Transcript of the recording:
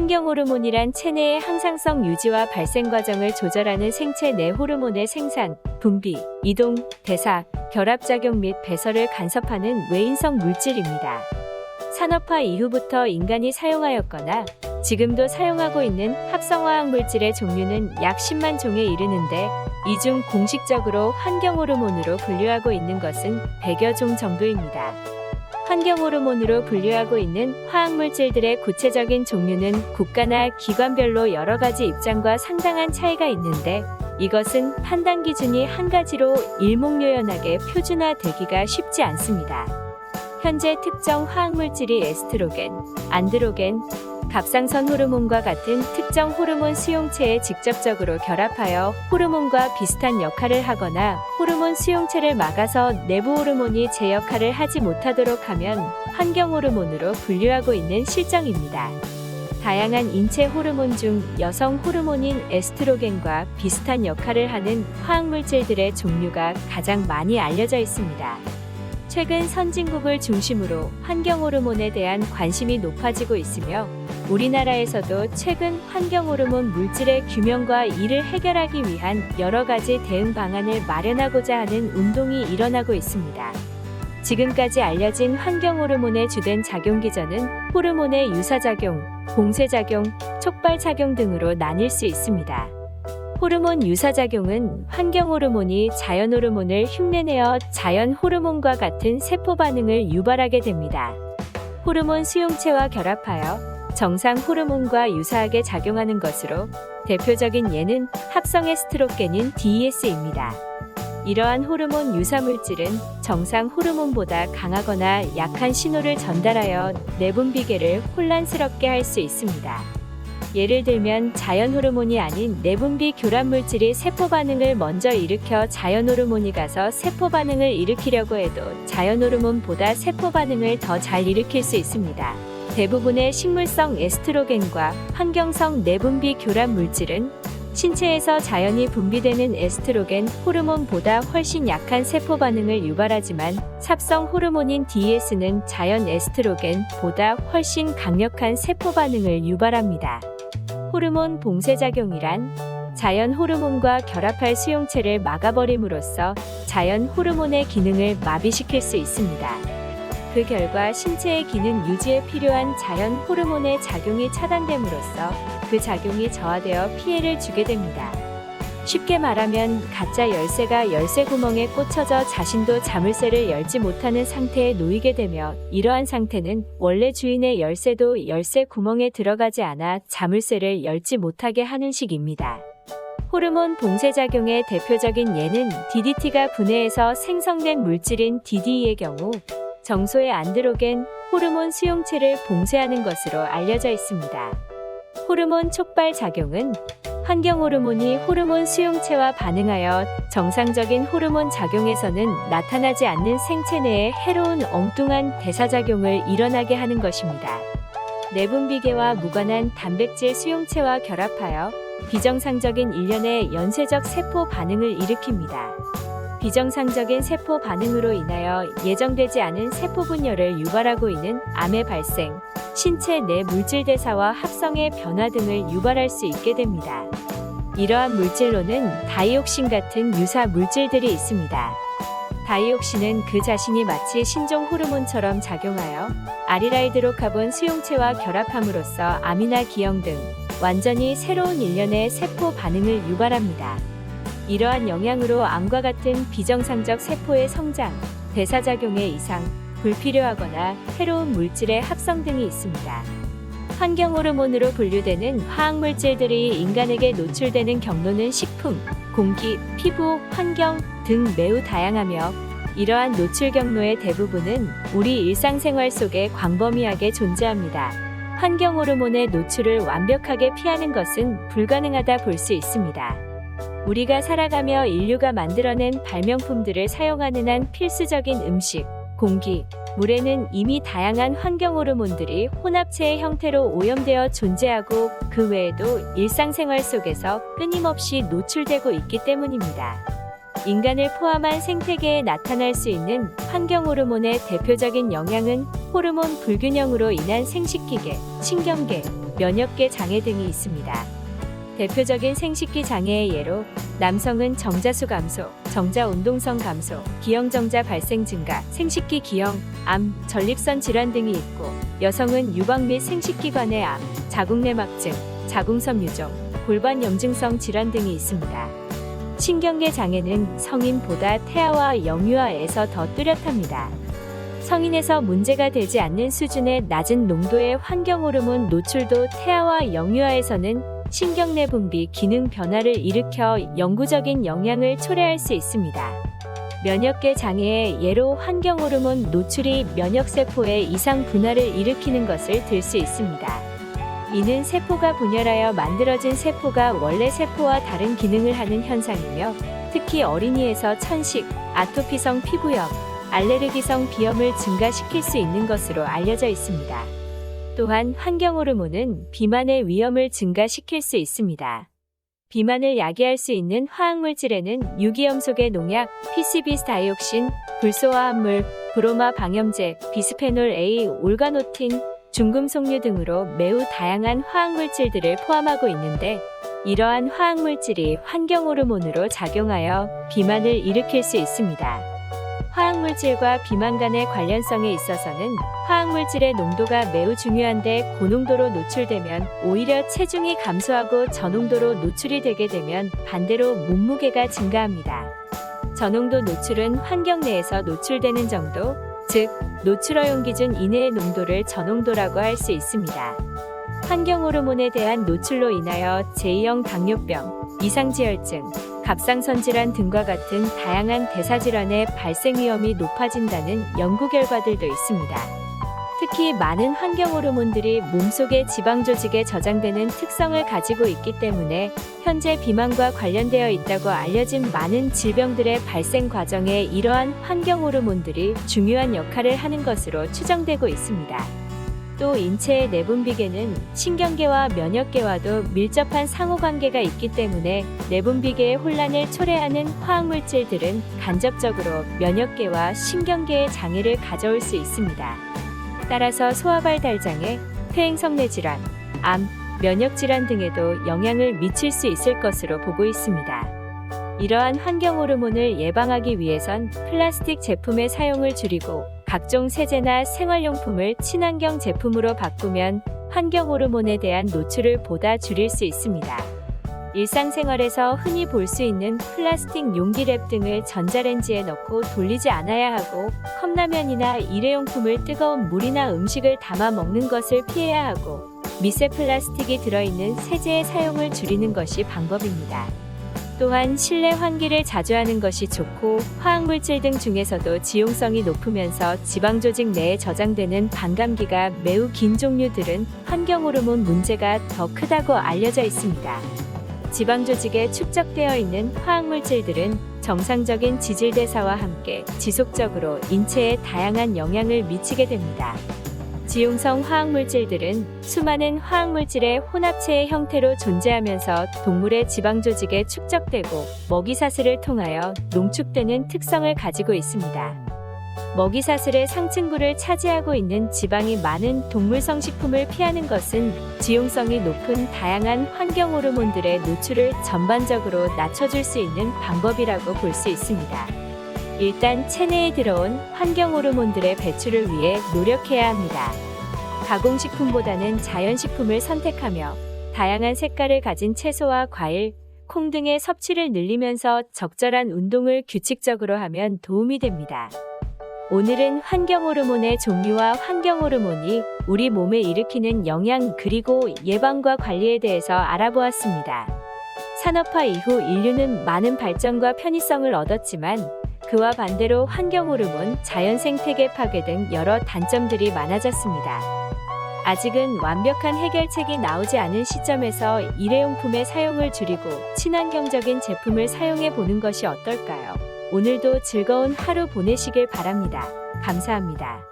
환경 호르몬이란 체내의 항상성 유지와 발생 과정을 조절하는 생체 내 호르몬의 생산, 분비, 이동, 대사, 결합작용 및 배설을 간섭하는 외인성 물질입니다. 산업화 이후부터 인간이 사용하였거나 지금도 사용하고 있는 합성화학 물질의 종류는 약 10만 종에 이르는데 이 중 공식적으로 환경 호르몬으로 분류하고 있는 것은 100여 종 정도입니다. 환경 호르몬으로 분류하고 있는 화학 물질들의 구체적인 종류는 국가나 기관별로 여러 가지 입장과 상당한 차이가 있는데 이것은 판단 기준이 한 가지로 일목요연하게 표준화되기가 쉽지 않습니다. 현재 특정 화학 물질이 에스트로겐, 안드로겐, 갑상선 호르몬과 같은 특정 호르몬 수용체에 직접적으로 결합하여 호르몬과 비슷한 역할을 하거나 호르몬 수용체를 막아서 내부 호르몬이 제 역할을 하지 못하도록 하면 환경 호르몬으로 분류하고 있는 실정입니다. 다양한 인체 호르몬 중 여성 호르몬인 에스트로겐과 비슷한 역할을 하는 화학 물질들의 종류가 가장 많이 알려져 있습니다. 최근 선진국을 중심으로 환경 호르몬에 대한 관심이 높아지고 있으며 우리나라에서도 최근 환경 호르몬 물질의 규명과 이를 해결하기 위한 여러 가지 대응 방안을 마련하고자 하는 운동이 일어나고 있습니다. 지금까지 알려진 환경 호르몬의 주된 작용 기전은 호르몬의 유사작용, 봉쇄작용, 촉발작용 등으로 나뉠 수 있습니다. 호르몬 유사작용은 환경 호르몬이 자연 호르몬을 흉내내어 자연 호르몬과 같은 세포 반응을 유발하게 됩니다. 호르몬 수용체와 결합하여 정상 호르몬과 유사하게 작용하는 것으로 대표적인 예는 합성 에스트로겐인 DES입니다. 이러한 호르몬 유사 물질은 정상 호르몬보다 강하거나 약한 신호를 전달하여 내분비계를 혼란스럽게 할 수 있습니다. 예를 들면 자연 호르몬이 아닌 내분비 교란 물질이 세포 반응을 먼저 일으켜 자연 호르몬이 가서 세포 반응을 일으키려고 해도 자연 호르몬보다 세포 반응을 더 잘 일으킬 수 있습니다. 대부분의 식물성 에스트로겐과 환경성 내분비 교란 물질은 신체에서 자연히 분비되는 에스트로겐 호르몬보다 훨씬 약한 세포 반응을 유발하지만 삽성 호르몬인 DS는 자연 에스트로겐보다 훨씬 강력한 세포 반응을 유발합니다. 호르몬 봉쇄작용이란 자연 호르몬과 결합할 수용체를 막아버림으로써 자연 호르몬의 기능을 마비시킬 수 있습니다. 그 결과 신체의 기능 유지에 필요한 자연 호르몬의 작용이 차단됨으로써 그 작용이 저하되어 피해를 주게 됩니다. 쉽게 말하면 가짜 열쇠가 열쇠 구멍에 꽂혀져 자신도 자물쇠를 열지 못하는 상태에 놓이게 되며 이러한 상태는 원래 주인의 열쇠도 열쇠 구멍에 들어가지 않아 자물쇠를 열지 못하게 하는 식입니다. 호르몬 봉쇄작용의 대표적인 예는 DDT가 분해해서 생성된 물질인 DDE의 경우 정소의 안드로겐 호르몬 수용체를 봉쇄하는 것으로 알려져 있습니다. 호르몬 촉발 작용은 환경 호르몬이 호르몬 수용체와 반응하여 정상적인 호르몬 작용에서는 나타나지 않는 생체 내에 해로운 엉뚱한 대사작용을 일어나게 하는 것입니다. 내분비계와 무관한 단백질 수용체와 결합하여 비정상적인 일련의 연쇄적 세포 반응을 일으킵니다. 비정상적인 세포 반응으로 인하여 예정되지 않은 세포 분열을 유발하고 있는 암의 발생, 신체 내 물질 대사와 합성의 변화 등을 유발할 수 있게 됩니다. 이러한 물질로는 다이옥신 같은 유사 물질들이 있습니다. 다이옥신은 그 자신이 마치 신종 호르몬처럼 작용하여 아리라이드로카본 수용체와 결합함으로써 아미나 기형 등 완전히 새로운 일련의 세포 반응을 유발합니다. 이러한 영향으로 암과 같은 비정상적 세포의 성장, 대사작용의 이상, 불필요하거나 해로운 물질의 합성 등이 있습니다. 환경 호르몬으로 분류되는 화학 물질들이 인간에게 노출되는 경로는 식품, 공기, 피부, 환경 등 매우 다양하며 이러한 노출 경로의 대부분은 우리 일상생활 속에 광범위하게 존재합니다. 환경 호르몬의 노출을 완벽하게 피하는 것은 불가능하다 볼 수 있습니다. 우리가 살아가며 인류가 만들어낸 발명품들을 사용하는 한 필수적인 음식, 공기, 물에는 이미 다양한 환경 호르몬들이 혼합체의 형태로 오염되어 존재하고 그 외에도 일상생활 속에서 끊임없이 노출되고 있기 때문입니다. 인간을 포함한 생태계에 나타날 수 있는 환경 호르몬의 대표적인 영향은 호르몬 불균형으로 인한 생식기계, 신경계, 면역계 장애 등이 있습니다. 대표적인 생식기 장애의 예로 남성은 정자수 감소, 정자 운동성 감소, 기형정자 발생 증가, 생식기 기형, 암, 전립선 질환 등이 있고 여성은 유방 및 생식기관의 암, 자궁내막증, 자궁섬 유종, 골반 염증성 질환 등이 있습니다. 신경계 장애는 성인보다 태아와 영유아에서 더 뚜렷합니다. 성인에서 문제가 되지 않는 수준의 낮은 농도의 환경 호르몬 노출도 태아와 영유아에서는 신경내 분비 기능 변화를 일으켜 영구적인 영향을 초래할 수 있습니다. 면역계 장애의 예로 환경 호르몬 노출이 면역세포의 이상 분화를 일으키는 것을 들 수 있습니다. 이는 세포가 분열하여 만들어진 세포가 원래 세포와 다른 기능을 하는 현상이며 특히 어린이에서 천식, 아토피성 피부염, 알레르기성 비염을 증가시킬 수 있는 것으로 알려져 있습니다. 또한 환경 호르몬은 비만의 위험을 증가시킬 수 있습니다. 비만을 야기할 수 있는 화학물질에는 유기염 속의 농약, PCB 다이옥신, 불소화합물, 브로마 방염제, 비스페놀 A, 올가노틴, 중금속류 등으로 매우 다양한 화학물질들을 포함하고 있는데 이러한 화학물질이 환경 호르몬으로 작용하여 비만을 일으킬 수 있습니다. 화학물질과 비만 간의 관련성에 있어서는 화학물질의 농도가 매우 중요한데 고농도로 노출되면 오히려 체중이 감소하고 저농도로 노출이 되게 되면 반대로 몸무게가 증가합니다. 저농도 노출은 환경 내에서 노출되는 정도, 즉 노출허용 기준 이내의 농도를 저농도라고 할 수 있습니다. 환경 호르몬에 대한 노출로 인하여 제2형 당뇨병, 이상지혈증, 갑상선 질환 등과 같은 다양한 대사 질환의 발생 위험이 높아진다는 연구 결과들도 있습니다. 특히 많은 환경 호르몬들이 몸속의 지방 조직에 저장되는 특성을 가지고 있기 때문에 현재 비만과 관련되어 있다고 알려진 많은 질병들의 발생 과정에 이러한 환경 호르몬들이 중요한 역할을 하는 것으로 추정되고 있습니다. 또 인체의 내분비계는 신경계와 면역계와도 밀접한 상호관계가 있기 때문에 내분비계의 혼란을 초래하는 화학물질들은 간접적으로 면역계와 신경계의 장애를 가져올 수 있습니다. 따라서 소화발 장애, 폐행성내 질환, 암, 면역 질환 등에도 영향을 미칠 수 있을 것으로 보고 있습니다. 이러한 환경 호르몬을 예방하기 위해선 플라스틱 제품의 사용을 줄이고 각종 세제나 생활용품을 친환경 제품으로 바꾸면 환경 호르몬에 대한 노출을 보다 줄일 수 있습니다. 일상생활에서 흔히 볼 수 있는 플라스틱 용기랩 등을 전자레인지에 넣고 돌리지 않아야 하고 컵라면이나 일회용품을 뜨거운 물이나 음식을 담아 먹는 것을 피해야 하고 미세 플라스틱이 들어있는 세제의 사용을 줄이는 것이 방법입니다. 또한 실내 환기를 자주 하는 것이 좋고 화학물질 등 중에서도 지용성이 높으면서 지방 조직 내에 저장되는 반감기가 매우 긴 종류들은 환경 호르몬 문제가 더 크다고 알려져 있습니다. 지방 조직에 축적되어 있는 화학물질들은 정상적인 지질 대사와 함께 지속적으로 인체에 다양한 영향을 미치게 됩니다. 지용성 화학물질들은 수많은 화학물질의 혼합체의 형태로 존재하면서 동물의 지방 조직에 축적되고 먹이사슬을 통하여 농축되는 특성을 가지고 있습니다. 먹이사슬의 상층부를 차지하고 있는 지방이 많은 동물성 식품을 피하는 것은 지용성이 높은 다양한 환경 호르몬들의 노출을 전반적으로 낮춰줄 수 있는 방법이라고 볼 수 있습니다. 일단 체내에 들어온 환경 호르몬들의 배출을 위해 노력해야 합니다. 가공식품보다는 자연식품을 선택하며 다양한 색깔을 가진 채소와 과일, 콩 등의 섭취를 늘리면서 적절한 운동을 규칙적으로 하면 도움이 됩니다. 오늘은 환경 호르몬의 종류와 환경 호르몬이 우리 몸에 일으키는 영향 그리고 예방과 관리에 대해서 알아보았습니다. 산업화 이후 인류는 많은 발전과 편의성을 얻었지만 그와 반대로 환경 호르몬, 자연 생태계 파괴 등 여러 단점들이 많아졌습니다. 아직은 완벽한 해결책이 나오지 않은 시점에서 일회용품의 사용을 줄이고 친환경적인 제품을 사용해 보는 것이 어떨까요? 오늘도 즐거운 하루 보내시길 바랍니다. 감사합니다.